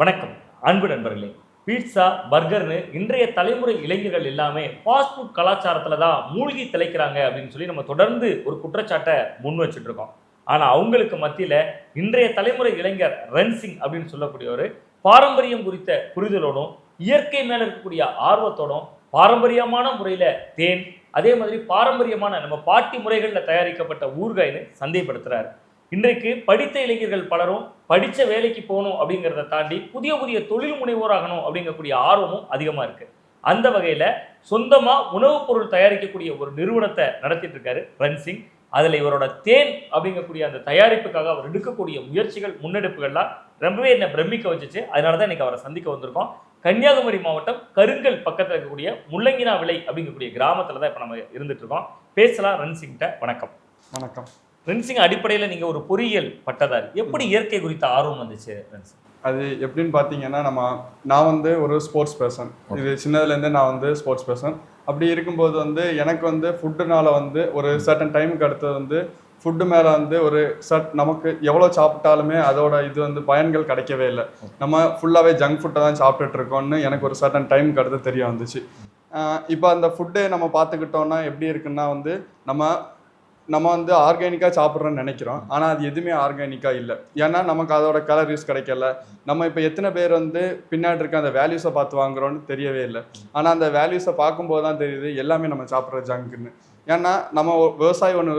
வணக்கம். அன்பு நண்பர்களே பீட்சா பர்கர்னு இன்றைய தலைமுறை இளைஞர்கள் எல்லாமே ஃபாஸ்ட் ஃபுட் கலாச்சாரத்தில் தான் மூழ்கி திளைக்கிறாங்க அப்படின்னு சொல்லி நம்ம தொடர்ந்து ஒரு குற்றச்சாட்டை முன் வச்சுட்டு இருக்கோம் ஆனால் அவங்களுக்கு மத்தியில் இன்றைய தலைமுறை இளைஞர் ரன்சிங் அப்படின்னு சொல்லக்கூடியவர் பாரம்பரியம் குறித்த புரிதலோடும் இயற்கை மேலே இருக்கக்கூடிய ஆர்வத்தோடும் பாரம்பரியமான முறையில் தேன் அதே மாதிரி பாரம்பரியமான நம்ம பாட்டி முறைகளில் தயாரிக்கப்பட்ட ஊர்காயின்னு சந்தைப்படுத்துறாரு. இன்றைக்கு படித்த இளைஞர்கள் பலரும் படித்த வேலைக்கு போகணும் அப்படிங்கிறத தாண்டி புதிய புதிய தொழில் முனைவோராகணும் அப்படிங்கக்கூடிய ஆர்வமும் அதிகமாக இருக்குது அந்த வகையில் சொந்தமாக உணவுப் பொருள் தயாரிக்கக்கூடிய ஒரு நிறுவனத்தை நடத்திட்டு இருக்காரு ரன்சிங். அதில் இவரோட தேன் அப்படிங்கக்கூடிய அந்த தயாரிப்புக்காக அவர் எடுக்கக்கூடிய முயற்சிகள் முன்னெடுப்புகள்லாம் ரொம்பவே என்னை பிரமிக்க வச்சுச்சு. அதனால தான் இன்னைக்கு அவரை சந்திக்க வந்திருக்கோம். கன்னியாகுமரி மாவட்டம் கருங்கல் பக்கத்தில் இருக்கக்கூடிய முள்ளங்கினா விலை அப்படிங்கக்கூடிய கிராமத்தில் தான் இப்போ நம்ம இருந்துட்டு இருக்கோம். பேசலாம் ரன்சிங்கிட்ட. வணக்கம். வணக்கம். ரென்சிங் அடிப்படையில் நீங்கள் ஒரு பொறியியல் பட்டதாரி. எப்படி இயற்கை குறித்த ஆர்வம் வந்துச்சு ரென்சிங் அது எப்படின்னு பார்த்தீங்கன்னா நம்ம நான் வந்து ஒரு ஸ்போர்ட்ஸ் பர்சன் இது சின்னதுலேருந்தே நான் வந்து ஸ்போர்ட்ஸ் பர்சன் அப்படி இருக்கும்போது வந்து எனக்கு வந்து ஃபுட்டுனால வந்து ஒரு சர்டன் டைமுக்கு அடுத்தது வந்து ஃபுட்டு மேலே வந்து ஒரு சட் நமக்கு எவ்வளோ சாப்பிட்டாலுமே அதோட இது வந்து பயன்கள் கிடைக்கவே இல்லை. நம்ம ஃபுல்லாகவே ஜங்க் ஃபுட்டை தான் சாப்பிட்டுட்டு இருக்கோம்னு எனக்கு ஒரு சர்டன் டைமுக்கு அடுத்து தெரிய வந்துச்சு. இப்போ அந்த ஃபுட்டு நம்ம பார்த்துக்கிட்டோம்னா எப்படி இருக்குன்னா வந்து நம்ம நம்ம வந்து ஆர்கானிக்காக சாப்பிட்றோன்னு நினைக்கிறோம். ஆனால் அது எதுவுமே ஆர்கானிக்காக இல்லை. ஏன்னா நமக்கு அதோட கலரிஸ் கிடைக்கல. நம்ம இப்போ எத்தனை பேர் வந்து பின்னாடி இருக்க அந்த வேல்யூஸை பார்த்து வாங்குறோன்னு தெரியவே இல்லை. ஆனால் அந்த வேல்யூஸை பார்க்கும்போது தான் தெரியுது எல்லாமே நம்ம சாப்பிட்ற ஜங்க்குன்னு ஏன்னா நம்ம விவசாயி ஒன்று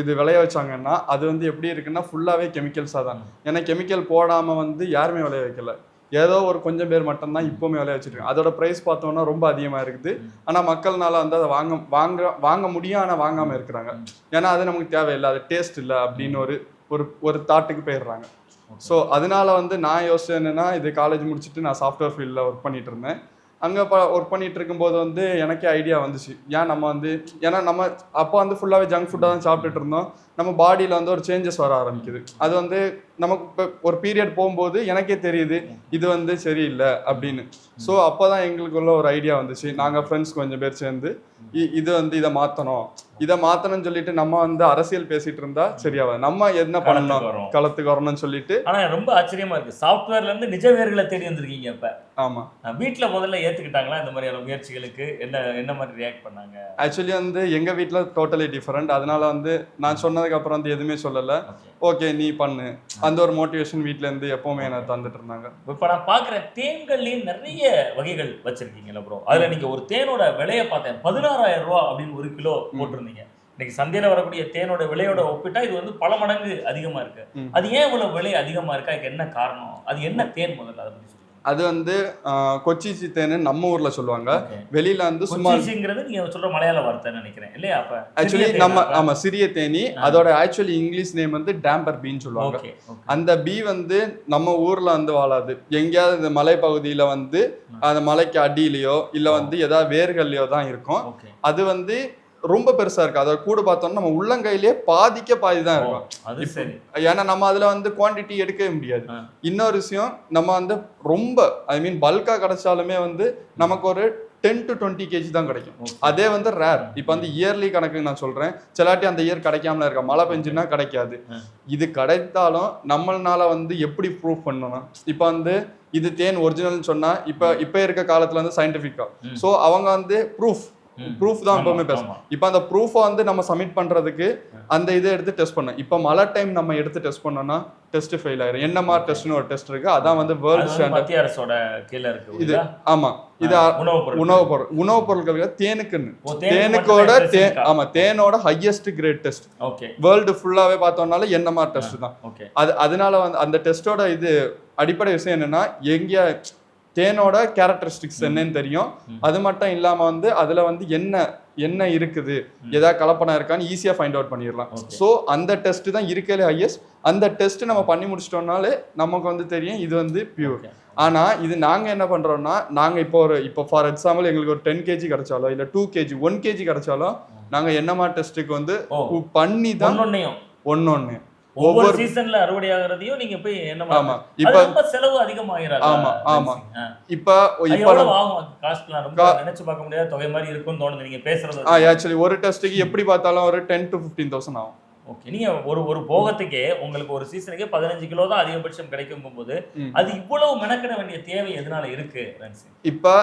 இது விளைய வச்சாங்கன்னா அது வந்து எப்படி இருக்குன்னா ஃபுல்லாகவே கெமிக்கல்ஸாக தான். ஏன்னா கெமிக்கல் போடாமல் வந்து யாருமே விளைய வைக்கல. ஏதோ ஒரு கொஞ்சம் பேர் மட்டும்தான் இப்போவுமே விளைய வச்சுருக்காங்க அதோட ப்ரைஸ் பார்த்தோன்னா ரொம்ப அதிகமாக இருக்குது. ஆனால் மக்கள்னால வந்து அதை வாங்க வாங்க வாங்க முடியும் ஆனால் வாங்காமல் இருக்கிறாங்க. ஏன்னா அது நமக்கு தேவையில்லை. அது டேஸ்ட் இல்லை அப்படின்னு ஒரு ஒரு ஒரு தாட்டுக்கு போயிடுறாங்க. ஸோ அதனால வந்து நான் யோசிச்சது என்னன்னா இது காலேஜ் முடிச்சுட்டு நான் சாஃப்ட்வேர் ஃபீல்டில் ஒர்க் பண்ணிட்டு இருந்தேன். அங்கே இப்போ ஒர்க் பண்ணிட்டு இருக்கும்போது வந்து எனக்கே ஐடியா வந்துச்சு. ஏன் நம்ம வந்து ஏன்னா நம்ம அப்போ வந்து ஃபுல்லாகவே ஜங்க் ஃபுட்டாக தான் சாப்பிட்டுட்டு இருந்தோம். நம்ம பாடியில் வந்து ஒரு சேஞ்சஸ் வர ஆரம்பிக்குது. அது வந்து நமக்கு இப்போ ஒரு பீரியட் போகும்போது எனக்கே தெரியுது இது வந்து சரியில்லை அப்படின்னு. ஸோ அப்போ தான் எங்களுக்குள்ள ஒரு ஐடியா வந்துச்சு. நாங்கள் ஃப்ரெண்ட்ஸ் கொஞ்சம் பேர் சேர்ந்து இது வந்து இதை மாற்றணும் இதை மாற்றணும்னு சொல்லிட்டு நம்ம வந்து அரசியல் பேசிட்டு இருந்தா சரியாவாது நம்ம என்ன பண்ணணும்? களத்துக்கு வரணும்னு சொல்லிட்டு ஆனால் ரொம்ப ஆச்சரியமா இருக்கு. சாஃப்ட்வேர்ல இருந்து நிஜ வேர்களை தேடி வந்திருக்கீங்க இப்ப. ஆமாம் வீட்டில் முதல்ல ஏத்துக்கிட்டாங்களா? இந்த மாதிரியான முயற்சிகளுக்கு என்ன என்ன மாதிரி ரியாக்ட் பண்ணாங்க? ஆக்சுவலி வந்து எங்கள் வீட்டில் டோட்டலி டிஃப்ரெண்ட் அதனால வந்து நான் சொன்னதுக்கு அப்புறம் வந்து எதுவுமே சொல்லலை. ஓகே நீ பண்ணு. அந்த ஒரு மோட்டிவேஷன் வீட்டிலேருந்து எப்போவுமே எனக்கு தந்துட்டு இருந்தாங்க இப்போ நான் பார்க்குறேன் தேன்கள்லேயும் நிறைய வகைகள் வச்சிருக்கீங்கல்ல ப்ரோ அதில் நீங்கள் ஒரு தேனோட விலையை பார்த்தேன். பதினாறாயிரம் ரூபா அப்படின்னு ஒரு கிலோ போட்டிருந்தீங்க. இன்னைக்கு சந்தையில் வரக்கூடிய தேனோட விலையோட ஒப்பிட்டா இது வந்து பல மடங்கு அதிகமாக இருக்கு. அது ஏன் இவ்வளவு விலை அதிகமாக இருக்கா? அதுக்கு என்ன காரணம்? அது என்ன தேன் முதல்ல? அதை பற்றி அது வந்து கொச்சி சித்தேன்னு நம்ம ஊரில் சொல்லுவாங்க. வெளியில வந்து சும்மா நீங்க சொல்ற மலையாள வார்த்தை நினைக்கிறேன் இல்லையா? அப்ப ஆக்சுவலி நம்ம ஆமா சிறிய தேனி. அதோட ஆக்சுவலி இங்கிலீஷ் நேம் வந்து டேம்பர் பீன்னு சொல்லுவாங்க. அந்த பீ வந்து நம்ம ஊர்ல வந்து வாழாது. எங்கேயாவது இந்த மலைப்பகுதியில வந்து அந்த மலைக்கு அடியிலையோ இல்ல வந்து ஏதாவது வேர்கள்லயோ தான் இருக்கும். அது வந்து ரொம்ப பெருசா இருக்கு அதோட கூடு பார்த்தோம்னா நம்ம உள்ளங்கையிலேயே பாதிக்க பாதி தான் இருக்கும் அது சரி ஏன்னா நம்ம அதுல வந்து குவாண்டிட்டி எடுக்கவே முடியாது. இன்னொரு விஷயம் நம்ம வந்து ரொம்ப ஐ மீன் பல்கா கிடைச்சாலுமே வந்து நமக்கு ஒரு டென் டு டுவெண்ட்டி கேஜி தான் கிடைக்கும். அதே வந்து ரேர் இப்போ வந்து இயர்லி கணக்கு நான் சொல்றேன் சிலாட்டி அந்த இயர் கிடைக்காமல இருக்க மழை பெஞ்சுன்னா கிடைக்காது. இது கிடைத்தாலும் நம்மளால வந்து எப்படி ப்ரூவ் பண்ணணும் இப்போ வந்து இது தேன் ஒரிஜினல்னு சொன்னா இப்போ இப்போ இருக்க காலத்துல வந்து சயின்டிஃபிக்கா ம். ஸோ அவங்க வந்து ப்ரூஃப். ப்ரூஃப் தான் எப்பவுமே பேசும் ஆமா. இப்போ அந்த ப்ரூஃபை வந்து நம்ம சப்மிட் பண்றதுக்கு அந்த இதை எடுத்து டெஸ்ட் பண்ணோம் இப்போ மழை டைம் நம்ம எடுத்து டெஸ்ட் பண்ணோம்னா டெஸ்ட் ஃபெயில் ஆயிரும். என்எம்ஆர் டெஸ்ட்னு ஒரு டெஸ்ட் இருக்கு. அதான் வந்து வேர்ல்டு ஸ்டாண்டர்ட் அரசோட கீழ இருக்கு இது? ஆமா. இது ஆ, உணவுப் பொருள் உணவுப் உணவுப் பொருட்கள் தேனுக்குன்னு. தேனுக்கோட மட்டும் தே specific-ஆ? ஆமா தேனோட ஹையஸ்ட் கிரேட் டெஸ்ட் வேர்ல்டு ஃபுல்லாவே பார்த்தோம்னால என்எம்ஆர் டெஸ்ட் தான். அது அதனால வந்து அந்த டெஸ்டோட இது அடிப்படை விஷயம் என்னன்னா எங்கேயா தேனோட கேரக்டரிஸ்டிக்ஸ் என்னன்னு தெரியும். அது மட்டும் இல்லாம வந்து அதுல வந்து என்ன என்ன இருக்குது. ஏதாவது கலப்படம் இருக்கான்னு ஈஸியா ஃபைண்ட் அவுட் பண்ணிடலாம். ஸோ அந்த டெஸ்ட் தான் இருக்கலே ஹையஸ்ட் அந்த டெஸ்ட் நம்ம பண்ணி முடிச்சிட்டோம்னாலே நமக்கு வந்து தெரியும் இது வந்து பியூர் Okay. ஆனா இது நாங்க என்ன பண்றோம்னா நாங்க இப்போ ஒரு இப்போ ஃபார் எக்ஸாம்பிள் எங்களுக்கு ஒரு டென் கேஜி கிடைச்சாலோ இல்ல டூ கேஜி ஒன் கேஜி கிடைச்சாலும் நாங்க என்னமா டெஸ்ட்டுக்கு வந்து பண்ணி தான் ஒன்னொன்னையும். ஒன்னொன்னு. ஒவ்வொரு சீசன்ல அறுவடை ஆகுறதையும் நீங்க போய் என்ன ஆமா. இப்ப ரொம்ப செலவு அதிகமாகிறாரு ஆமா, ஆமா. இப்ப இப்ப நினைச்சு பார்க்க முடியாத தொகை மாதிரி இருக்கும்னு தோணுது. நீங்க பேசுறது ஆக்சுவலி ஒரு டெஸ்ட்டுக்கு எப்படி பார்த்தாலும் ஒரு டென் டு ஃபிஃப்டீன் தௌசண்ட் ஆகும். ஓகே. நீங்க ஒரு ஒரு போகத்துக்கே உங்களுக்கு ஒரு சீசனுக்கே பதினஞ்சு கிலோ தான் அதிகபட்சம் கிடைக்கும் போது. அது இவ்வளவு மெனக்கிட வேண்டிய தேவை எதனால இருக்கு இப்போ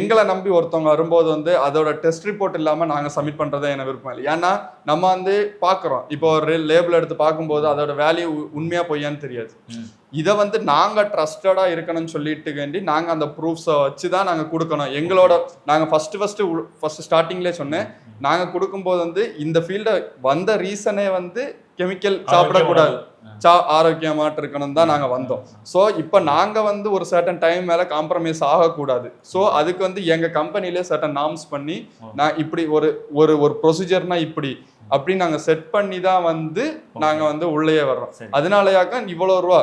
எங்களை நம்பி ஒருத்தவங்க வரும்போது வந்து அதோட டெஸ்ட் ரிப்போர்ட் இல்லாம நாங்க சப்மிட் பண்றதே எனக்கு விருப்பம் இல்லை. ஏன்னா நம்ம வந்து பாக்குறோம். இப்போ ஒரு லேபிள் எடுத்து பார்க்கும்போது அதோட வேல்யூ உண்மையா பொய்யான்னு தெரியாது. இதை வந்து நாங்க ட்ரஸ்டடா இருக்கணும்னு சொல்லிட்டு வேண்டி நாங்க அந்த ப்ரூஃப்ஸை வச்சு தான் நாங்க கொடுக்கணும். எங்களோட நாங்க ஃபர்ஸ்ட் ஃபர்ஸ்ட் ஃபர்ஸ்ட் ஸ்டார்டிங்லேயே சொன்னேன். நாங்க கொடுக்கும்போது வந்து இந்த ஃபீல்ட வந்த ரீசனே வந்து கெமிக்கல் சாப்பிடக்கூடாது. சா ஆரோக்கியமாட்டு இருக்கணும் தான் நாங்க வந்தோம். ஸோ இப்போ நாங்க வந்து ஒரு சர்டன் டைம் மேல காம்ப்ரமைஸ் ஆகக்கூடாது. ஸோ அதுக்கு வந்து எங்க கம்பெனிலே சர்டன் நார்ம்ஸ் பண்ணி நான் இப்படி ஒரு ஒரு ஒரு ப்ரொசீஜர்னா இப்படி அப்படி நாங்க செட் பண்ணி தான் வந்து நாங்க வந்து உள்ளேயே வர்றோம். அதனாலயாக்க இவ்வளோ ரூபா.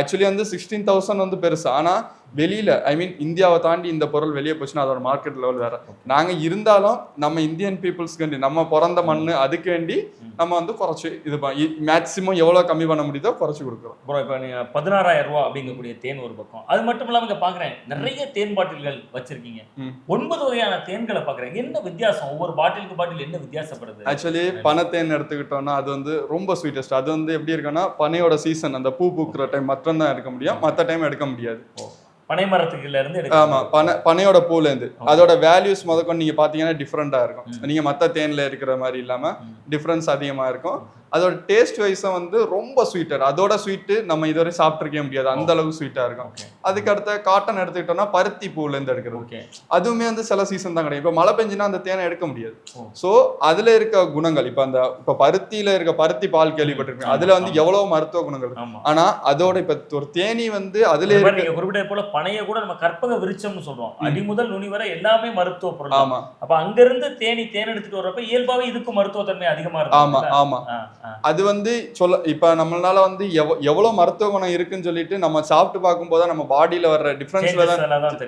ஆக்சுவலி வந்து சிக்ஸ்டீன் தௌசண்ட் வந்து பெருசு. ஆனா வெளியில ஐ மீன் இந்தியாவை தாண்டி இந்த பொருள் வெளியே போச்சுன்னா அதோட மார்க்கெட் லெவல் வேற. நாங்க இருந்தாலும் நம்ம இந்தியன் பீப்புள்ஸ்க்கு வேண்டி நம்ம பிறந்த மண்ணு அதுக்கு வேண்டி நம்ம வந்து குறைச்சு இது மேக்சிமம் எவ்வளவு கம்மி பண்ண முடியுதோ குறைச்சு கொடுக்குறோம். ப்ரோ இப்போ நீங்க பதினாறாயிரம் ரூபா அப்படிங்கக்கூடிய தேன் ஒரு பக்கம். அது மட்டும் இல்லாம இங்க பாக்குறேன் நிறைய தேன் பாட்டில்கள் வச்சிருக்கீங்க. ஒன்பது வகையான தேன்களை பாக்குறேன். என்ன வித்தியாசம்? ஒவ்வொரு பாட்டிலுக்கு பாட்டில் என்ன வித்தியாசப்படுது? ஆக்சுவலி பனத்தேன் எடுத்துக்கிட்டோம்னா அது வந்து ரொம்ப ஸ்வீட்டஸ்ட் அது வந்து எப்படி இருக்குன்னா பனையோட சீசன் அந்த பூ பூக்குற டைம் மட்டும் தான் எடுக்க முடியும். மற்ற டைம் எடுக்க முடியாது. பனை மரத்துக்குள்ள இருந்து ஆமா பனை பனையோட பூல இருந்து அதோட வேல்யூஸ் முதற்கொண்டு நீங்க பாத்தீங்கன்னா டிஃப்ரெண்டா இருக்கும். நீங்க மத்த தேன்ல இருக்கிற மாதிரி இல்லாம டிஃப்ரென்ஸ் அதிகமா இருக்கும். அதோட டேஸ்ட் வைஸும் வந்து ரொம்ப ஸ்வீட்டர் அதோட ஸ்வீட்டு நம்ம இதுவரை சாப்பிட்டுருக்கவே முடியாது. அந்த அளவுக்கு ஸ்வீட்டா இருக்கும். அதுக்கு அடுத்த காட்டன் எடுத்துக்கிட்டோம்னா பருத்தி பூல இருந்து எடுக்கிறது. அதுவுமே வந்து சில சீசன் தான் கிடைக்கும். இப்போ மழை பெஞ்சுன்னா அந்த தேனை எடுக்க முடியாது. ஸோ அதுல இருக்க குணங்கள் இப்போ அந்த இப்போ பருத்தியில இருக்க பருத்தி பால் கேள்விப்பட்டிருக்கேன் அதுல வந்து எவ்வளவு மருத்துவ குணங்கள்? இருக்கு. ஆமா. ஆனா அதோட இப்ப ஒரு தேனி வந்து அதுல இருக்க குறிப்பிட்ட போல பனைய கூட நம்ம கற்பக விருட்சம்னு சொல்றோம். அடி முதல் நுனி வரை எல்லாமே மருத்துவ பொருள் ஆமா. அப்ப அங்க இருந்து தேனி தேன் எடுத்துட்டு வர்றப்ப இயல்பாவே இதுக்கு மருத்துவ தன்மை அதிகமா ஆமா இருக்கும் ஆமா. அது வந்து சொல்ல இப்ப நம்மளால வந்து எவ்வ- எவ்வளவு மருத்துவ குணம் இருக்குன்னு சொல்லிட்டு நம்ம சாப்பிட்டு பார்க்கும்போது நம்ம பாடியில வர்ற டிஃபரன்ஸ்ல தான்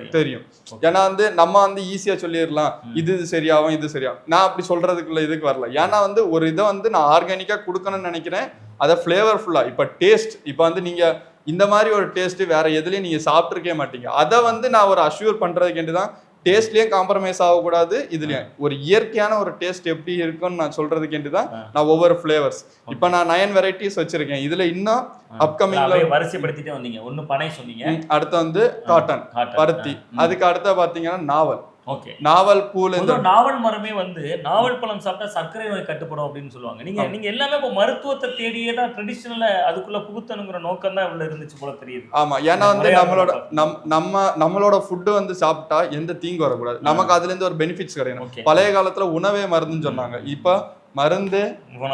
தெரியும். ஏன்னா வந்து நம்ம வந்து ஈஸியா சொல்லிடலாம். இது இது சரியாகும் இது சரியாகும். நான் அப்படி சொல்றதுக்குள்ள இதுக்கு வரல. ஏன்னா வந்து ஒரு இதை வந்து நான் ஆர்கானிக்கா கொடுக்கணும்னு நினைக்கிறேன். அதை ஃபிளேவர்ஃபுல்லா இப்ப டேஸ்ட் இப்ப வந்து நீங்க இந்த மாதிரி ஒரு டேஸ்ட் வேற எதுலயும் நீங்க சாப்பிட்டுருக்கே மாட்டீங்க. அதை வந்து நான் ஒரு அஷ்யூர் பண்றதுக்கு தான் டேஸ்ட்லயும் காம்ப்ரமைஸ் ஆகக்கூடாது. இதுலயும் ஒரு இயற்கையான ஒரு டேஸ்ட் எப்படி இருக்கும்னு நான் சொல்றதுக்கு தான். நான் ஒவ்வொரு ஃபிளேவர்ஸ் இப்போ நான் நயன் வெரைட்டிஸ் வச்சிருக்கேன். இதுல இன்னும் அப்கமிங்ல வரிசைப்படுத்திட்டே வந்தீங்க. ஒண்ணு பனை சொன்னீங்க. அடுத்து வந்து காட்டன். பருத்தி. அதுக்கு அடுத்த பாத்தீங்கன்னா நாவல். ஓகே. நாவல் பூல இந்த நாவல் மரமே வந்து நாவல் பழம் சாப்பிட்டா சர்க்கரை நோய் கட்டுப்படும் அப்படின்னு சொல்லுவாங்க. நீங்க. நீங்க எல்லாமே இப்போ மருத்துவத்தை தேடியே தான் ட்ரெடிஷனலா அதுக்குள்ள புகுத்தணுங்கிற நோக்கம் தான் இவ்வளவு இருந்துச்சு போல தெரியுது. ஆமா. ஏன்னா வந்து நம்மளோட. நம் நம்ம நம்மளோட ஃபுட்டு வந்து சாப்பிட்டா எந்த தீங்கு வரக்கூடாது. நமக்கு அதுல இருந்து ஒரு பெனிஃபிட்ஸ் ஓகே. பழைய காலத்துல உணவே மருந்துன்னு சொன்னாங்க. இப்ப மருந்து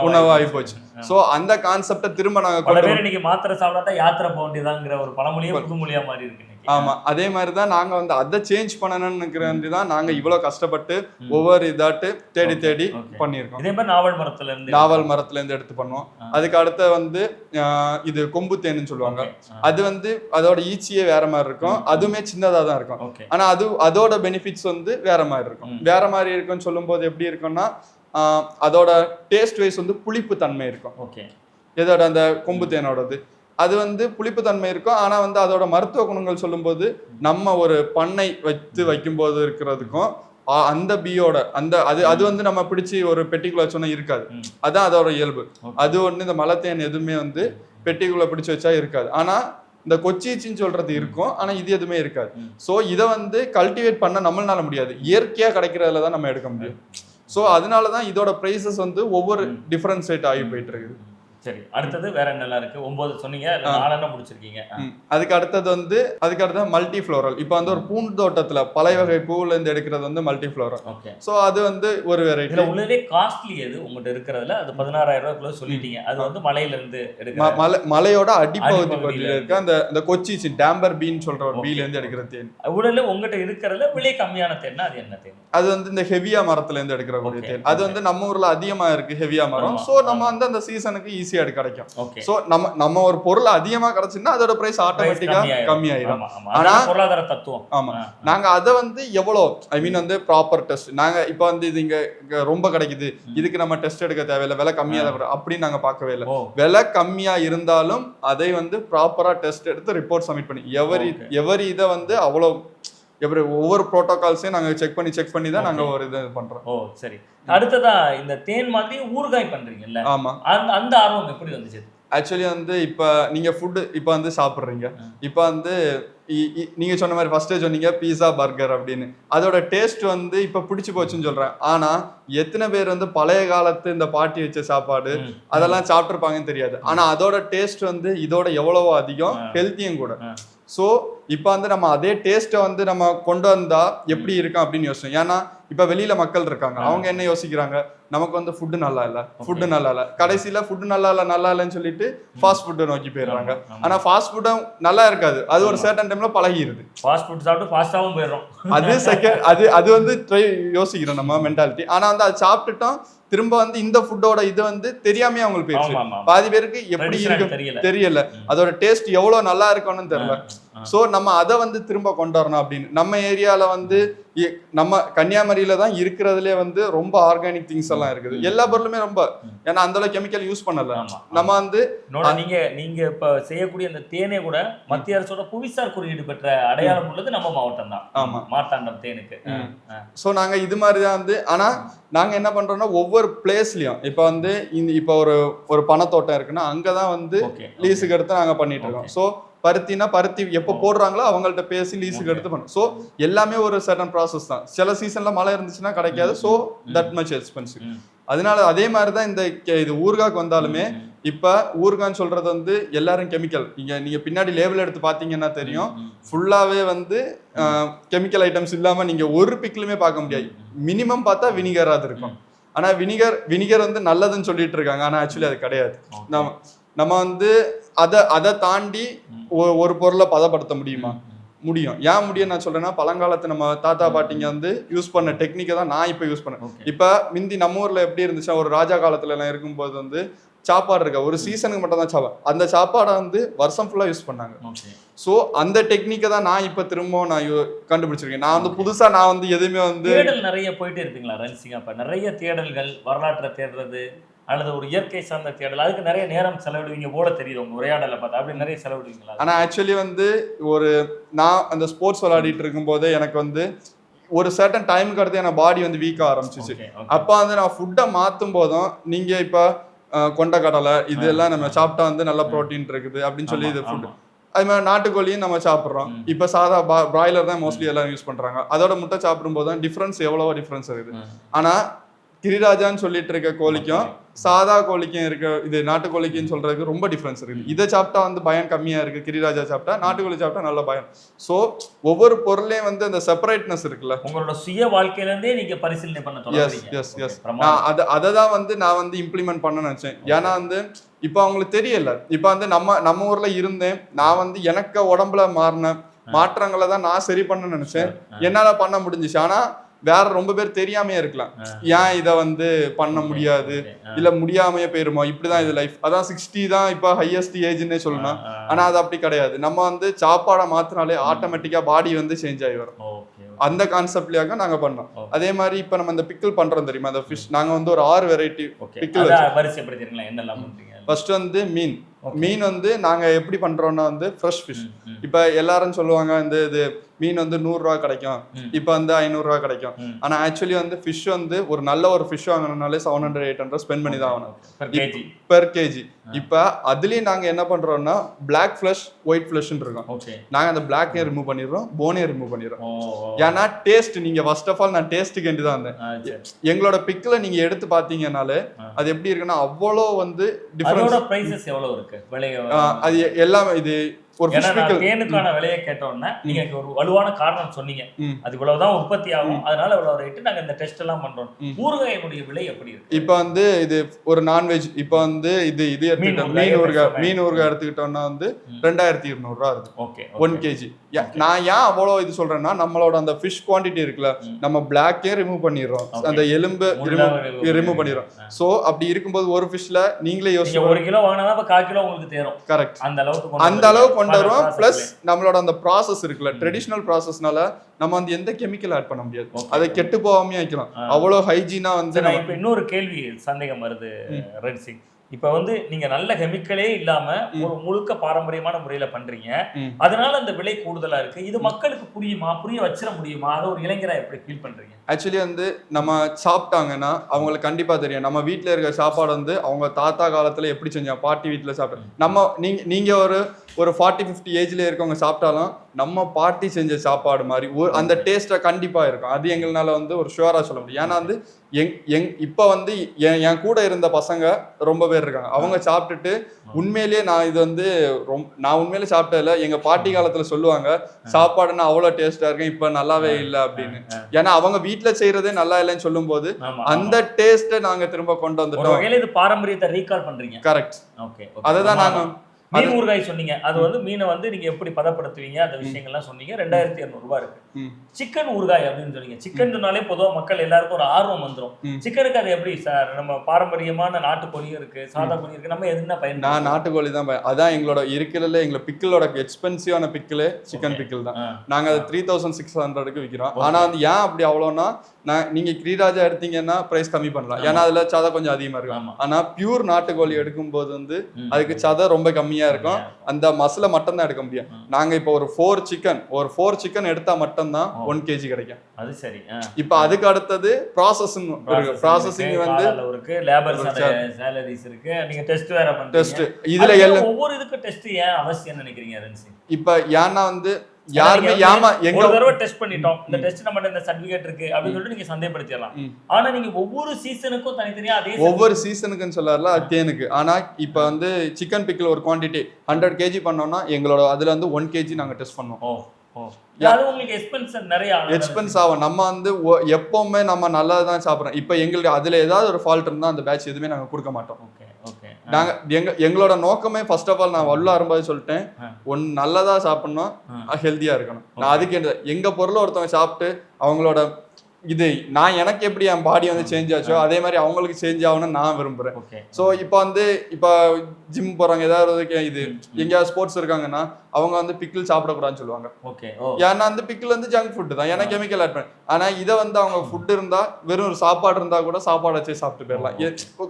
உணவாகி போச்சு. சோ அந்த கான்செப்டை திரும்ப நாங்க பல பேர் இன்னைக்கு மாத்திரை சாப்பிட்டா யாத்திரை போக வேண்டியதாங்கிற ஒரு பழமொழியே புதுமொழியா மாறி இருக்கு. ஆமா அதே மாதிரி தான் நாங்க வந்து அதை சேஞ்ச் பண்ணணும்னு தான் நாங்க இவ்வளவு கஷ்டப்பட்டு ஒவ்வொரு இதாட்டு தேடி தேடி. பண்ணியிருக்கோம். இதே மாதிரி நாவல் மரத்துல இருந்து நாவல் மரத்துல இருந்து எடுத்து பண்ணுவோம். அதுக்கு அடுத்து வந்து இது கொம்பு தேனுன்னு சொல்லுவாங்க. அது வந்து அதோட ஈச்சியே வேற மாதிரி இருக்கும். அதுவுமே சின்னதா தான் இருக்கும். ஆனா அது அதோட பெனிஃபிட்ஸ் வந்து வேற மாதிரி இருக்கும். வேற மாதிரி இருக்கும்னு சொல்லும்போது எப்படி இருக்கும்னா ஆஹ், அதோட டேஸ்ட் வைஸ் வந்து புளிப்பு தன்மை இருக்கும். ஓகே இதோட அந்த கொம்பு தேனோடது. அது வந்து புளிப்பு தன்மை இருக்கும். ஆனா வந்து அதோட மருத்துவ குணங்கள் சொல்லும்போது நம்ம ஒரு பண்ணை வைத்து வைக்கும்போது இருக்கிறதுக்கும் அந்த பீயோட அந்த அது அது வந்து நம்ம பிடிச்சி ஒரு பெட்டிக்குள்ள வச்சோன்னா இருக்காது. அதான் அதோட இயல்பு. அது ஒண்ணு இந்த மலத்தேன் எதுவுமே வந்து பெட்டிக்குள்ள பிடிச்சு வச்சா இருக்காது. ஆனா இந்த கொச்சிச்சின்னு சொல்றது இருக்கும். ஆனா இது எதுவுமே இருக்காது. சோ இதை வந்து கல்டிவேட் பண்ண நம்மளால முடியாது. இயற்கையா கிடைக்கிறதுல தான் நம்ம எடுக்க முடியும். சோ அதனால தான் இதோட பிரைசஸ் வந்து ஒவ்வொரு டிஃபரன்ஷியேட் ஆகி போயிட்டு இருக்குது. சரி அடுத்தது வேற என்னெல்லாம் இருக்கு? ஒன்பது சொன்னீங்க. நாலெண்ணம் முடிச்சிருக்கீங்க. அதுக்கு அடுத்தது வந்து அதுக்கு அடுத்தது மல்டி ஃப்ளோரல் இப்போ வந்து ஒரு பூந்தோட்டத்துல பல வகை பூவுல இருந்து எடுக்கிறது வந்து மல்டி ஃப்ளோரல் ஓகே சோ அது வந்து ஒரு வெரைட்டி உள்ளதே காஸ்ட்லி எது உங்ககிட்ட இருக்கிறதுல? அது பதினாறாயிரம் ரூபாய்க்குள்ள சொல்லிட்டீங்க. அது வந்து மலையில இருந்து எடுக்கிற மலை மலையோட அடிப்பகுதி பகுதியில இருக்க. அந்த அந்த கொச்சி டேம்பர் பீன் சொல்ற ஒரு Okay. பீல இருந்து எடுக்கிற தேன். உடல்ல உங்ககிட்ட இருக்கிறதுல விலை கம்மியான தேன்னா அது என்ன தேன்? அது வந்து இந்த ஹெவியா மரத்துல இருந்து Okay. தேன். அது வந்து நம்ம ஊர்ல அதிகமா இருக்கு ஹெவியா மரம். சோ நம்ம வந்து அந்த சீசனுக்கு ஈஸியா கிடைக்கும். ஓகே சோ நம்ம நம்ம ஒரு பொருள் அதிகமா கிடைச்சுன்னா அதோட பிரைஸ் ஆட்டோமேட்டிக்கா கம்மியாயிரும். ஆமா ஆமா. ஆனா- அதான் பொருளாதார தத்துவம். ஆமா. ஆ, நாங்க அதை வந்து எவ்வளோ ஐ மீன் வந்து ப்ராப்பர் டெஸ்ட் நாங்க இப்போ வந்து இது இங்க ரொம்ப கிடைக்குது. இதுக்கு நம்ம டெஸ்ட் எடுக்க தேவையில்லை. விலை கம்மியா தான். அப்படின்னு நாங்க பார்க்கவே இல்லை. விலை கம்மியா இருந்தாலும் அதை வந்து ப்ராப்பரா டெஸ்ட் எடுத்து ரிப்போர்ட் சப்மிட் பண்ணி எவரி. எவரி இதை வந்து அவ்வளோ எப்படி ஒவ்வொரு ப்ரோட்டோகால்ஸையும் நாங்க செக் பண்ணி செக் பண்ணி தான் நாங்க ஒரு இது பண்றோம். ஓ சரி. அடுத்ததா இந்த தேன் மாதிரி ஊறுகாய் பண்றீங்கல்ல? ஆமா. அந்த அந்த ஆர்வம் எப்படி வந்துச்சு? ஆக்சுவலி வந்து இப்போ நீங்க ஃபுட்டு இப்போ வந்து சாப்பிட்றீங்க. இப்போ வந்து இ- இ- நீங்க சொன்ன மாதிரி ஃபர்ஸ்டே சொன்னீங்க பீஸா பர்கர் அப்படின்னு. அதோட டேஸ்ட் வந்து இப்போ பிடிச்சி போச்சுன்னு சொல்றேன். ஆனா எத்தனை பேர் வந்து பழைய காலத்து இந்த பாட்டி வச்ச சாப்பாடு. அதெல்லாம் சாப்பிட்ருப்பாங்கன்னு தெரியாது. ஆனா அதோட டேஸ்ட் வந்து இதோட எவ்வளவோ அதிகம். ஹெல்த்தியும் கூட. ஸோ இப்போ வந்து நம்ம அதே டேஸ்ட்டை வந்து நம்ம கொண்டு வந்தா எப்படி இருக்கும் அப்படின்னு யோசிச்சோம். ஏன்னா இப்போ வெளியில மக்கள் இருக்காங்க. அவங்க என்ன யோசிக்கிறாங்க? நமக்கு வந்து ஃபுட்டு நல்லா இல்லை ஃபுட்டு நல்லா இல்லை. கடைசியில ஃபுட்டு நல்லா இல்லை நல்லா இல்லைன்னு சொல்லிட்டு ஃபாஸ்ட் ஃபுட்டை நோக்கி போயிடுறாங்க. ஆனா ஃபாஸ்ட் ஃபுட்டும் நல்லா இருக்காது. அது ஒரு சர்டன் டைம்ல பழகிடுது ஃபாஸ்ட் ஃபுட் சாப்பிட்டு ஃபாஸ்ட்டாகவும் போயிடுறோம். அது செகண்ட் அது அது வந்து ட்ரை யோசிக்கிறோம் நம்ம மென்டாலிட்டி ஆனா வந்து அது சாப்பிட்டுட்டோம் திரும்ப வந்து இந்த ஃபுட்டோட இது வந்து தெரியாமே அவங்களுக்கு போயிடுச்சு. பாதி பேருக்கு எப்படி இருக்கு தெரியல. அதோட டேஸ்ட் எவ்வளவு நல்லா இருக்கும்னு தெரியல. சோ நம்ம அதை வந்து திரும்ப கொண்டு வரணும் அப்படின்னு. நம்ம ஏரியால வந்து நம்ம கன்னியாகுமரியில தான் இருக்கிறதுலே வந்து ரொம்ப ஆர்கானிக் திங்ஸ் எல்லாம் இருக்குது. எல்லா பொருளுமே ரொம்ப. ஏன்னா அந்த அளவுக்கு கெமிக்கல் யூஸ் பண்ணல. நம்ம வந்து நீங்க நீங்க இப்ப செய்யக்கூடிய அந்த தேனே கூட மத்திய அரசோட புவிசார் குறியீடு பெற்ற அடையாளம் உள்ளது நம்ம மாவட்டம் தான். ஆமா. மார்த்தாண்டம் தேனுக்கு. ஸோ நாங்க இது மாதிரி தான் வந்து ஆனா நாங்க என்ன பண்றோம்னா ஒவ்வொரு பிளேஸ்லயும் இப்போ வந்து இந்த இப்போ ஒரு ஒரு பணத்தோட்டம் இருக்குன்னா அங்கதான் வந்து ஓகே லீஸுக்கு எடுத்து நாங்க பண்ணிட்டு இருக்கோம். ஸோ பருத்தினா பருத்தி எப்போ போடுறாங்களோ அவங்கள்ட்ட பேசி லீஸுக்கு எடுத்து பண்ணோம் ஸோ எல்லாமே ஒரு சர்டன் ப்ராசஸ் தான். சில சீசன்ல மழை இருந்துச்சுன்னா கிடைக்காது. ஸோ தட் மச் எக்ஸ்பென்சிவ் அதனால அதே மாதிரி தான் இந்த இது ஊறுகாய்க்கு வந்தாலுமே இப்போ ஊறுகான்னு சொல்றது வந்து எல்லாரும் கெமிக்கல் நீங்க நீங்க பின்னாடி லேபிள் எடுத்து பார்த்தீங்கன்னா தெரியும். ஃபுல்லாவே வந்து கெமிக்கல் ஐட்டம்ஸ் இல்லாம நீங்க ஒரு பிக்லுமே பார்க்க முடியாது. மினிமம் பார்த்தா வினிகராது இருக்கும். ஆனா வினிகர் வினிகர் வந்து நல்லதுன்னு சொல்லிட்டு இருக்காங்க ஆனா ஆக்சுவலி அது கிடையாது. நம்ம நம்ம வந்து அதை அதை தாண்டி ஒரு பொருளை பதப்படுத்த முடியுமா? முடியும். ஏன் முடியும் நான் சொல்றேன்னா பழங்காலத்து நம்ம தாத்தா பாட்டிங்க வந்து யூஸ் பண்ண டெக்னிக்கை தான் நான் இப்போ யூஸ் பண்ணேன். இப்ப மிந்தி நம்ம ஊர்ல எப்படி இருந்துச்சுன்னா ஒரு ராஜா காலத்துல எல்லாம் இருக்கும்போது வந்து சாப்பாடு இருக்கா? ஒரு சீசனுக்கு மட்டும் தான் சாப்பாடு. அந்த சாப்பாடை வந்து வருஷம் ஃபுல்லா யூஸ் பண்ணாங்க. ஸோ அந்த டெக்னிக்கை தான் நான் இப்ப திரும்பவும் நான் கண்டுபிடிச்சிருக்கேன். நான் வந்து புதுசா நான் வந்து எதுவுமே வந்து தேடல் நிறைய போயிட்டே இருப்பீங்களா ரன்சிங் அப்ப? நிறைய தேடல்கள் வரலாற்றை தேடுறது அல்லது ஒரு இயற்கை சார்ந்த தேடல் அதுக்கு நிறைய நேரம் செலவிடுவீங்க போல தெரியுது உங்க உரையாடலை பார்த்தா. அப்படி நிறைய செலவிடுவீங்களா? ஆனா ஆக்சுவலி வந்து ஒரு நான் அந்த ஸ்போர்ட்ஸ் விளையாடிட்டு இருக்கும்போது எனக்கு வந்து ஒரு சர்டன் டைமுக்கு அடுத்து என் பாடி வந்து வீக் ஆரம்பிச்சிச்சு. அப்போ வந்து நான் ஃபுட்டை மாற்றும் போதும் நீங்க இப்போ கொண்டக்கடலை இதெல்லாம் நம்ம சாப்பிட்டா வந்து நல்ல ப்ரோட்டீன் இருக்குது அப்படின்னு சொல்லி இது ஃபுட் அது மாதிரி நாட்டுக்கோழியும் நம்ம சாப்பிட்றோம். இப்போ சாதா பிராய்லர் தான் மோஸ்ட்லி எல்லாரும் யூஸ் பண்றாங்க. அதோட முட்டை சாப்பிடும்போது தான் டிஃப்ரென்ஸ் எவ்வளவோ டிஃப்ரென்ஸ் இருக்குது. ஆனா கிரிராஜான்னு சொல்லிட்டு இருக்க கோழிக்கும் சாதா கோழிக்கும் இருக்க இது நாட்டுக்கோழிக்குன்னு சொல்றதுக்கு ரொம்ப டிஃப்ரென்ஸ் இருக்குது இதை சாப்பிட்டா வந்து பயம் கம்மியா இருக்கு கிரிராஜா சாப்பிட்டா நாட்டுக்கோழி சாப்பிட்டா நல்ல பயம் ஸோ ஒவ்வொரு பொருளையும் வந்து அந்த செப்பரேட்னஸ் இருக்குல்ல. உங்களோட சுய வாழ்க்கையில இருந்தே நீங்க பரிசீலனை பண்ண எஸ் எஸ் எஸ். நான் அதை அதை தான் வந்து நான் வந்து இம்ப்ளிமெண்ட் பண்ண நினைச்சேன். ஏன்னா வந்து இப்போ அவங்களுக்கு தெரியல. இப்போ வந்து நம்ம நம்ம ஊர்ல இருந்தேன். நான் வந்து எனக்கு உடம்புல மாறின மாற்றங்களை தான் நான் சரி பண்ண நினைச்சேன். என்னால பண்ண முடிஞ்சுச்சு. ஆனா வேற ரொம்ப பேர் தெரியாமையே இருக்கலாம். ஏன் இதை வந்து பண்ண முடியாது. இல்ல முடியாமையே போயிருமோ? இப்படிதான் இது லைஃப் அதான் சிக்ஸ்டி தான் இப்போ ஹையஸ்ட் ஏஜ்னே சொல்லலாம். ஆனா அது அப்படி கிடையாது. நம்ம வந்து சாப்பாடை மாத்தினாலே ஆட்டோமேட்டிக்கா பாடி வந்து சேஞ்ச் ஆகி வரும். அந்த கான்செப்ட்லயாக நாங்க பண்ணோம். அதே மாதிரி இப்போ நம்ம இந்த பிக்கிள் பண்றோம் தெரியுமா? அந்த ஃபிஷ் நாங்க வந்து ஒரு ஆறு வெரைட்டி பண்றீங்க? ஃபர்ஸ்ட் வந்து மீன். மீன் வந்து நாங்க எப்படி பண்றோம்னா வந்து ஃப்ரெஷ் ஃபிஷ் இப்போ எல்லாரும் சொல்லுவாங்க இந்த இது மீன் வந்து நூறுரூவா கிடைக்கும். இப்போ வந்து ஐநூறுரூவா கிடைக்கும் ம். ஆனா ஆக்சுவலி வந்து ஃபிஷ் வந்து ஒரு நல்ல ஒரு fish வாங்கணும்னாலே seven hundred eight hundred spend பண்ணி தான் ஆகணும் Per kg. பெர் கேஜி இப்போ அதுலயும் நாங்க என்ன பண்றோம்னா பிளாக் ஃபிளஷ் ஒயிட் ஃபிளஷ்னு இருக்கோம் Okay. நாங்க அந்த பிளாக்கே ரிமூவ் பண்ணிடுறோம் போனே ரிமூவ் பண்ணிடுறோம். ஏன்னா டேஸ்ட் நீங்க ஃபர்ஸ்ட் ஆஃப் ஆல் நான் டேஸ்ட்டுக்கு வேண்டி தான் வந்தேன். எங்களோட பிக்கில் நீங்க எடுத்து பாத்தீங்கன்னாலே ஆ. அது எப்படி இருக்குன்னா அவ்வளோ வந்து விலை அது எல்லாமே இது ஒரு தேனுக்கான விலையை கேட்டோன்னே நீங்க ஒரு வலுவான காரணம் சொன்னீங்க. அது இவ்வளவுதான் உற்பத்தி ஆகும். அதனால இவ்வளவு ரேட்டு நாங்க இந்த டெஸ்ட் எல்லாம் பண்றோம். ஊறுகாயினுடைய விலை எப்படி இருக்கு? இப்போ வந்து இது ஒரு நான்வெஜ் இப்போ வந்து இது இது எடுத்துக்கிட்டோம். மீன் ஊறுகாய் மீன் ஊறுகாய் எடுத்துக்கிட்டோம்னா வந்து. ரெண்டாயிரத்தி இருநூறுவா இருக்கு ஓகே ஒன் கேஜி நான் ஏன் அவ்வளோ இது சொல்றேன்னா நம்மளோட அந்த ஃபிஷ் குவாண்டிட்டி இருக்குல்ல. நம்ம பிளாக்கே ரிமூவ் பண்ணிடுறோம். அந்த எலும்பு ரிமூவ் பண்ணிடுறோம். ஸோ அப்படி இருக்கும்போது ஒரு ஃபிஷ்ல நீங்களே நீங்க யோசிச்சு ஒரு கிலோ வாங்கினா கால் கிலோ உங்களுக்கு தேரும். கரெக்ட் அந்த அளவுக்கு அந்த. அளவுக்கு கொண்டு ப்ளஸ் ல. நம்மளோட அந்த ப்ராசஸ் இருக்குல்ல ட்ரெடிஷ்னல் ப்ராசஸ்னால நம்ம வந்து எந்த கெமிக்கல் ஆட் பண்ண முடியாது. அதை கெட்டு போகாம வைக்கலாம். அவ்வளோ ஹைஜீனா வந்து இப்ப இன்னொரு கேள்வி சந்தேகம் வருது. ரெட் சிங் இப்ப வந்து நீங்க நல்ல கெமிக்கலே இல்லாம ஒரு முழுக்க பாரம்பரியமான முறையில பண்றீங்க. அதனால அந்த விலை கூடுதலா இருக்கு. இது மக்களுக்கு புரியுமா? புரிய வச்சிட முடியுமா? அதை ஒரு இளைஞரா எப்படி ஃபீல் பண்றீங்க? ஆக்சுவலி வந்து நம்ம சாப்பிட்டாங்கன்னா அவங்களுக்கு கண்டிப்பா தெரியும். நம்ம வீட்ல இருக்க சாப்பாடு வந்து அவங்க தாத்தா காலத்துல எப்படி செஞ்சாங்க? பாட்டி வீட்ல சாப்பிட்டோம் நம்ம நீங்க நீங்க ஒரு ஒரு ஃபார்ட்டி ஃபிஃப்டி ஏஜ்ல இருக்கவங்க சாப்பிட்டாலும் நம்ம பாட்டி செஞ்ச சாப்பாடு மாதிரி ஒரு- அந்த டேஸ்ட்டை கண்டிப்பா இருக்கும். அது எங்களால வந்து ஒரு ஷுவரா சொல்ல முடியும். ஏன்னா வந்து எங் எங் இப்போ வந்து என் என் கூட இருந்த பசங்க ரொம்ப பேர் இருக்காங்க. அவங்க சாப்பிட்டுட்டு உண்மையிலேயே நான் இது வந்து ரொம்ப நான் உண்மையிலே சாப்பிட்டதில்ல. எங்க பாட்டி காலத்துல சொல்லுவாங்க சாப்பாடுன்னா அவ்வளோ டேஸ்டா இருக்கும் இப்போ நல்லாவே இல்லை அப்படின்னு. ஏன்னா அவங்க வீட்ல செய்யறதே நல்லா இல்லைன்னு சொல்லும்போது அந்த டேஸ்ட்டை நாங்க திரும்ப கொண்டு வந்துட்டோம். இது பாரம்பரியத்தை ரீகால் பண்றீங்க. கரெக்ட் ஓகே அததான் நாங்க மீன் ஊறுகாய் சொன்னீங்க. அது வந்து மீனை வந்து நீங்க எப்படி பதப்படுத்துவீங்க? அந்த விஷயங்கள்லாம் சொன்னீங்க. ரெண்டாயிரத்தி இருநூறு ரூபாய் இருக்கு. சிக்கன் ஊறுகாய் அப்படின்னு சொன்னீங்க. சிக்கன் சொன்னாலே பொதுவா மக்கள் எல்லாருக்கும் ஒரு ஆர்வம் வந்துரும். ம். சிக்கனுக்கு அது எப்படி சார்? நம்ம பாரம்பரியமான நாட்டுக்கோழியும் இருக்கு சாதா கோழி இருக்கு. நம்ம எதுனா பயன் நான் நாட்டுக்கோழி தான் அதான் எங்களோட இருக்கிறதுல எங்களோட பிக்கிளோட எக்ஸ்பென்சிவான பிக்கிள் சிக்கன். பிக்கிள் தான். ஆ, நாங்க அது த்ரீ தௌசண்ட் சிக்ஸ் ஹண்ட்ரடுக்கு விற்கிறோம் Okay. ஆனா வந்து ஏன் அப்படி அவ்வளோனா நான் நீங்க கிரீராஜா எடுத்தீங்கன்னா பிரைஸ் கம்மி பண்ணலாம். ஏன்னா அதுல சதை கொஞ்சம் அதிகமா இருக்கும். ஆமா. ஆனா பியூர் நாட்டுக்கோழி எடுக்கும்போது வந்து. அதுக்கு சதை ரொம்ப கம்மியா இருக்கும். அந்த மசில மட்டும் தான் எடுக்க முடியும். ம். நாங்க இப்போ ஒரு ஃபோர் சிக்கன் ஒரு ஃபோர் சிக்கன் எடுத்தா மட்டும்தான். ஒன் கேஜி கிடைக்கும். அது சரி. இப்போ அதுக்கு அடுத்தது ப்ராசஸிங் இருக்கு. ப்ராசஸிங் வந்து இருக்கு லேபர் சேலரிஸ் இருக்கு. நீங்க டெஸ்ட் வேற டெஸ்ட் இதுல எல்லாம் ஒவ்வொரு இதுக்கு டெஸ்ட் ஏன் அவசியம் நினைக்கிறீங்க இப்ப ஏன்னா வந்து யாருமே ஏமா எங்க தடவை டெஸ்ட் பண்ணிட்டோம். இந்த டெஸ்ட் நம்ம இந்த சர்டிபிகேட் இருக்கு அப்படின்னு சொல்லிட்டு நீங்க சந்தேகப்படுத்திடலாம். ஆனா நீங்க ஒவ்வொரு சீசனுக்கும் தனித்தனியா அதே ஒவ்வொரு சீசனுக்குன்னு சொல்லார்ல அது தேனுக்கு. ஆனா இப்ப வந்து சிக்கன் பிக்கிள் ஒரு குவாண்டிட்டி ஹண்ட்ரட் கேஜி பண்ணோம்னா எங்களோட அதுல வந்து ஒன் கேஜி நாங்க டெஸ்ட் பண்ணோம் அது உங்களுக்கு எக்ஸ்பென்ஸ் நிறைய. எக்ஸ்பென்ஸ் ஆகும். நம்ம வந்து எப்பவுமே நம்ம நல்லது தான் சாப்பிட்றோம். இப்போ எங்களுக்கு அதுல ஏதாவது ஒரு ஃபால்ட் இருந்தா அந்த பேட்ச் எதுவுமே நாங்க கொடுக்க மாட்டோம். ஓகே ஓகே நாங்க எங்க எங்களோட நோக்கமே ஃபர்ஸ்ட் ஆஃப் ஆல் நான் உள்ள வரும்போது சொல்லிட்டேன். ஒன் நல்லதா சாப்பிடணும். ஹெல்த்தியா இருக்கணும். நான் அதுக்கு என்ன- எங்க பொருளை ஒருத்தவங்க சாப்பிட்டு அவங்களோட இது நான் எனக்கு எப்படி என் பாடி வந்து சேஞ்ச் ஆச்சோ அதே மாதிரி அவங்களுக்கு சேஞ்ச் ஆகணும்னு நான் விரும்புறேன். ஸோ இப்போ வந்து இப்போ ஜிம் போறாங்க ஏதாவது இது எங்கேயாவது ஸ்போர்ட்ஸ் இருக்காங்கன்னா அவங்க வந்து பிக்கிள் சாப்பிடக்கூடாதுன்னு சொல்லுவாங்க. ஓகே ஏன்னா அந்த பிக்கிள் வந்து ஜங்க் ஃபுட் தான். ஏன்னா கெமிக்கல் ஆட் பண்ண ஆனா இதை வந்து அவங்க ஃபுட் இருந்தா வெறும் ஒரு சாப்பாடு இருந்தா கூட சாப்பாடு வச்சு சாப்பிட்டு போயிடலாம்.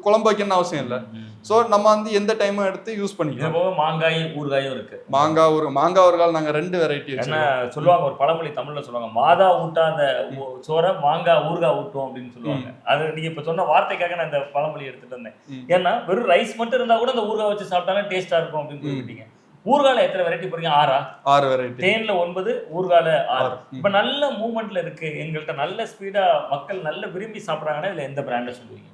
குழம்பு வைக்கணும்னு அவசியம் இல்லை. ஸோ நம்ம வந்து எந்த டைமும் எடுத்து யூஸ் பண்ணிக்கலாம். மாங்காய் ஊறுகாயும் இருக்கு. மாங்காய் ஒரு மாங்காய் ஊறுகாய் நாங்க ரெண்டு வெரைட்டி என்ன சொல்லுவாங்க ஒரு பழமொழி தமிழ்ல சொல்லுவாங்க மாதா ஊட்டாத ஊ- சோற மாங்காய் ஊறுகாய் ஊட்டும் அப்படின்னு சொல்லுவாங்க. அது நீங்க இப்ப சொன்ன வார்த்தைக்காக நான் இந்த பழமொழி எடுத்துட்டு வந்தேன். ஏன்னா வெறும் ரைஸ் மட்டும் இருந்தா கூட இந்த ஊறுகாய் வச்சு சாப்பிட்டாலும் டேஸ்டா இருக்கும் அப்படின்னு குறிப்பிட்டீங்க. ஊறுகால எத்தனை வெரைட்டி போறீங்க? ஆறா? ஆறு வெரைட்டி தேன்ல ஒன்பது ஊறுகால ஆறு. இப்ப நல்ல மூவ்மெண்ட்ல இருக்கு. எங்கள்கிட்ட நல்ல ஸ்பீடா மக்கள் நல்ல விரும்பி சாப்பிடுறாங்கன்னா இதுல எந்த பிராண்ட சொல்லுவீங்க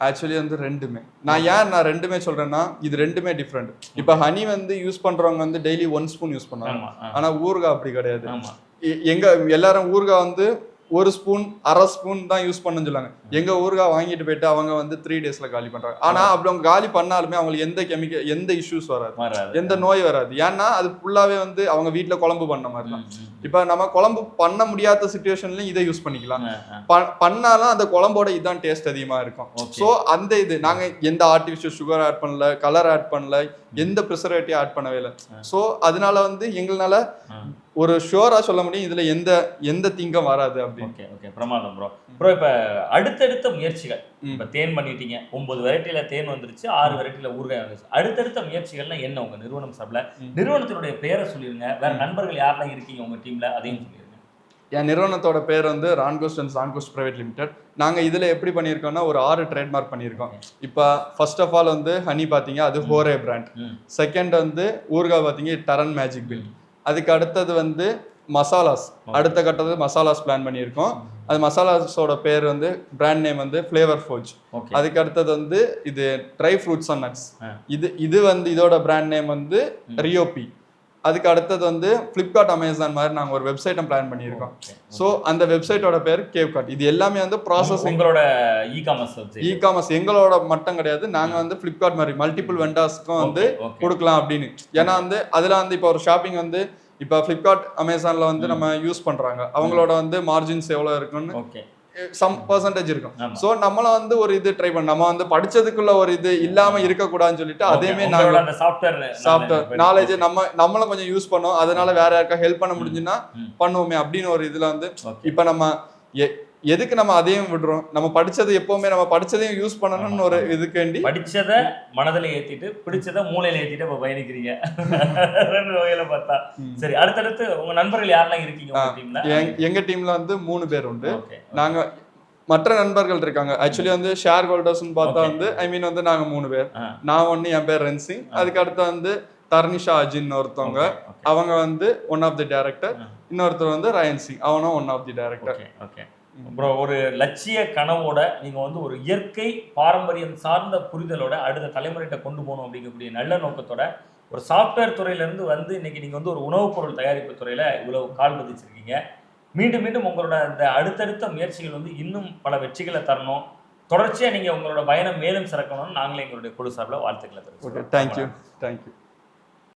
ஆக்சுவலி வந்து ரெண்டுமே. நான் ஏன் நான் ரெண்டுமே சொல்றேன்னா இது ரெண்டுமே டிஃப்ரெண்ட் இப்போ ஹனி வந்து யூஸ் பண்றவங்க வந்து டெய்லி ஒன் ஸ்பூன் யூஸ் பண்ணுவாங்க ஆனா ஊறுகாய் அப்படி கிடையாது. எங்க எல்லாரும் ஊறுகாய் வந்து ஒரு ஸ்பூன் அரை ஸ்பூன் தான் யூஸ் பண்ணணும்னு சொல்லுவாங்க எங்க ஊறுகாய் வாங்கிட்டு போயிட்டு அவங்க வந்து த்ரீ டேஸ்ல காலி பண்றாங்க. ஆனா அப்படி அவங்க காலி பண்ணாலுமே அவங்களுக்கு எந்த கெமிக்கல் எந்த இஷ்யூஸ் வராது. எந்த நோய் வராது. ஏன்னா அது ஃபுல்லாவே வந்து அவங்க வீட்ல குழம்பு பண்ண மாதிரி தான். இப்போ நம்ம குழம்பு பண்ண முடியாத சுச்சுவேஷன்லயும் இதை யூஸ் பண்ணிக்கலாம். பண்ணாலும் அந்த குழம்போட இதான் டேஸ்ட் அதிகமா இருக்கும். ஸோ அந்த இது நாங்க எந்த ஆர்டிஃபிஷியல் சுகர் ஆட் பண்ணல கலர் ஆட் பண்ணல எந்த ப்ரிசர்வேட்டிவ் ஆட் பண்ணவே இல்லை. ஸோ அதனால வந்து எங்களால. ஒரு ஷுவரா சொல்ல முடியும் இதுல எந்த எந்த திங்கம் வராது அப்படின்னு. ஓகே ஓகே பிரமாதம் ப்ரோ ப்ரோ இப்ப அடுத்தடுத்த முயற்சிகள். இப்ப தேன் பண்ணிட்டீங்க. ஒன்பது வெரைட்டில தேன் வந்துருச்சு ஆறு வெரைட்டில ஊறுகாய் வந்துருச்சு. அடுத்தடுத்த முயற்சிகள்னா என்ன உங்க நிறுவனம் சார்பில். நிறுவனத்தினுடைய பேரை சொல்லிருங்க. வேற நண்பர்கள் யாரெல்லாம் இருக்கீங்க உங்க டீம்ல? அதையும் சொல்லிருங்க. என் நிறுவனத்தோட பேர் வந்து ரான்கோஸ்ட் அண்ட் சான்கோஸ்ட் பிரைவேட் லிமிடெட் நாங்க இதுல எப்படி பண்ணியிருக்கோம்னா ஒரு ஆறு ட்ரேட்மார்க் பண்ணியிருக்கோம். இப்போ ஃபர்ஸ்ட் ஆஃப் ஆல் வந்து ஹனி பாத்தீங்க அது ஹோரே பிராண்ட். செகண்ட் வந்து ஊறுகாய் பாத்தீங்க டரன் மேஜிக் பில் அதுக்கு அடுத்தது வந்து மசாலாஸ். அடுத்த கட்டது மசாலாஸ் பிளான் பண்ணியிருக்கோம். அது மசாலாஸோட பேர் வந்து பிராண்ட் நேம் வந்து ஃப்ளேவர் ஃபோஜ் அதுக்கு அடுத்தது வந்து இது ட்ரை ஃப்ரூட்ஸ் அண்ட் நட்ஸ். இது இது வந்து இதோட பிராண்ட் நேம் வந்து ரியோபி அதுக்கு அடுத்தது வந்து ஃப்ளிப்கார்ட் அமேசான் மாதிரி நாங்கள் ஒரு வெப்சைட்டும் பிளான் பண்ணியிருக்கோம். ஸோ அந்த வெப்சைட்டோட பேர் கேவ் கார்ட் இது எல்லாமே வந்து ப்ராசஸிங் உங்களோட இ காமர்ஸ் இ காமர்ஸ் எங்களோட மட்டும் கிடையாது. நாங்கள் வந்து ஃப்ளிப்கார்ட் மாதிரி மல்டிபிள் வெண்டார்ஸ்க்கும் வந்து கொடுக்கலாம் அப்படின்னு. ஏன்னா வந்து அதில் வந்து இப்போ ஒரு ஷாப்பிங் வந்து இப்போ ஃப்ளிப்கார்ட் அமேசானில் வந்து நம்ம யூஸ் பண்ணுறாங்க அவங்களோட வந்து மார்ஜின்ஸ் எவ்வளோ இருக்குன்னு சம் பர்சன்டேஜ் இருக்கும். ஸோ நம்மள வந்து ஒரு இது ட்ரை பண்ண. நம்ம வந்து படிச்சதுக்குள்ள ஒரு இது இல்லாம இருக்கக்கூடாதுன்னு சொல்லிட்டு அதேமே உங்களோட நாங்க அந்த சாஃப்ட்வேர் சாப்பிட்ட நாலேஜ் நம்ம நம்மளும் கொஞ்சம் யூஸ் பண்ணோம். அதனால வேற யாருக்கா ஹெல்ப் பண்ண முடிஞ்சுன்னா. பண்ணுவோமே அப்படின்னு ஒரு இதுல வந்து இப்ப நம்ம எதுக்கு நம்ம அதையும் விடுறோம்? நம்ம படிச்சது எப்பவுமே நம்ம படிச்சதையும் யூஸ் பண்ணணும்னு ஒரு இதுக்கேண்டி. படிச்சதை மனதில் ஏத்திட்டு பிடிச்சதை மூளையில ஏத்திட்டு இப்ப பயணிக்கிறீங்க. ரெண்டு வகையில பார்த்தா. சரி அடுத்தடுத்து உங்க நண்பர்கள் யாரெல்லாம் இருக்கீங்க எங்க- டீம்ல வந்து மூணு பேர் உண்டு. நாங்க மற்ற நண்பர்கள் இருக்காங்க. ஆக்சுவலி வந்து ஷேர் ஹோல்டர்ஸ்னு பார்த்தா. வந்து ஐ மீன் வந்து நாங்க மூணு பேர். நான் ஒன்னு என் பேர் ரென்சிங் அதுக்கு அடுத்து வந்து தர்னிஷா அஜின் ஒருத்தவங்க. அவங்க வந்து ஒன் ஆஃப் தி டைரக்டர். இன்னொருத்தர் வந்து ரயன் சிங் அவனும் one of the director okay. அப்புறம் ஒரு லட்சிய கனவோட நீங்க வந்து ஒரு இயற்கை பாரம்பரியம் சார்ந்த புரிதலோட அடுத்த தலைமுறைகிட்ட கொண்டு போகணும் அப்படிங்கக்கூடிய நல்ல நோக்கத்தோட ஒரு சாஃப்ட்வேர் துறையில இருந்து வந்து இன்னைக்கு நீங்க வந்து ஒரு உணவுப் பொருள் தயாரிப்பு துறையில இவ்வளவு கால் பதிச்சிருக்கீங்க. மீண்டும் மீண்டும் உங்களோட அந்த அடுத்தடுத்த முயற்சிகள் வந்து இன்னும் பல வெற்றிகளை தரணும். தொடர்ச்சியா நீங்க உங்களோட பயணம் மேலும் சிறக்கணும்னு நாங்களே எங்களுடைய குழு சார்பில் வாழ்த்துக்களை தெரிவிச்சுக்கிறோம். Thank you thank you